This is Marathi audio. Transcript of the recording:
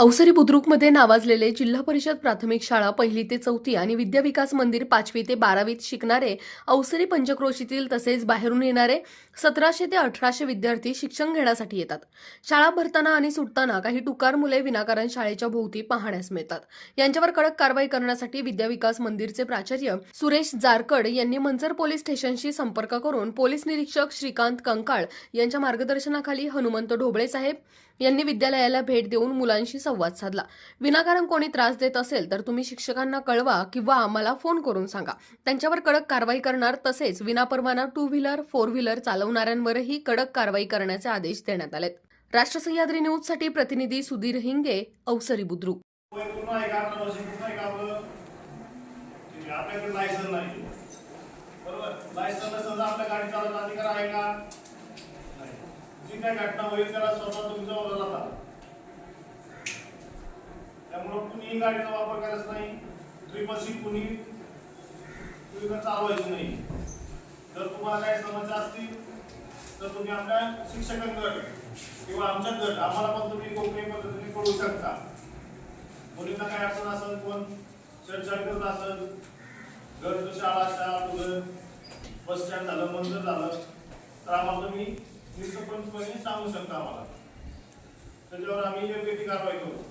अवसरी बुद्रुकमध्ये नावाजलेले जिल्हा परिषद प्राथमिक शाळा पहिली ते चौथी आणि विद्या विकास मंदिर पाचवी ते बारावीत शिकणारे अवसरी पंचक्रोशीतील तसेच बाहेरून येणारे सतराशे ते अठराशे विद्यार्थी शिक्षण घेण्यासाठी येतात. शाळा भरताना आणि सुटताना काही टुकार मुले विनाकारण शाळेच्या भोवती पाहण्यास मिळतात. यांच्यावर कडक कारवाई करण्यासाठी विद्या विकास मंदिरचे प्राचार्य सुरेश जारकड यांनी मंचर पोलीस स्टेशनशी संपर्क करून पोलीस निरीक्षक श्रीकांत कंकाळ यांच्या मार्गदर्शनाखाली हनुमंत ढोबळे साहेब यांनी विद्यालयाला भेट देऊन मुलांशी संवाद साधला. विनाकारण कोणी त्रास देत असेल तर तुम्ही शिक्षकांना कळवा किंवा आम्हाला फोन करून सांगा. त्यांच्यावर कडक कारवाई करणार तसेच विनापरवाना टू व्हीलर फोर व्हीलर चालवणाऱ्यांवरही कडक कारवाई करण्याचे आदेश देण्यात आलेत. राष्ट्रसह्याद्री न्यूजसाठी प्रतिनिधी सुधीर हिंगे अवसरी बुद्रुक. आपल्याकडे लायसन नाही. बरोबर? लायसन आपल्या गाडी चालवण्याचा अधिकार आहे का? जी काय घटना होईल त्याला स्वतः तुम्ही जबाबदार गाडीचा वापर करायचा नाही ट्रिपलसी कुणी तुम्ही चालवायची नाही. जर तुम्हाला काही समस्या असतील तर तुम्ही आपल्या शिक्षकांकडे किंवा आमच्या गट आम्हाला पण तुम्ही कोणत्याही पद्धतीने कळू शकता. मुलींना काय अडचण असेल कोण छेडछाड करत असेल घर शाळा शाळा तुझं बस स्टँड झालं मंदिर झालं तर आम्हाला तुम्ही निष्पक्षपणे सांगू शकता आम्हाला. त्याच्यावर आम्ही योग्य ती कारवाई करू.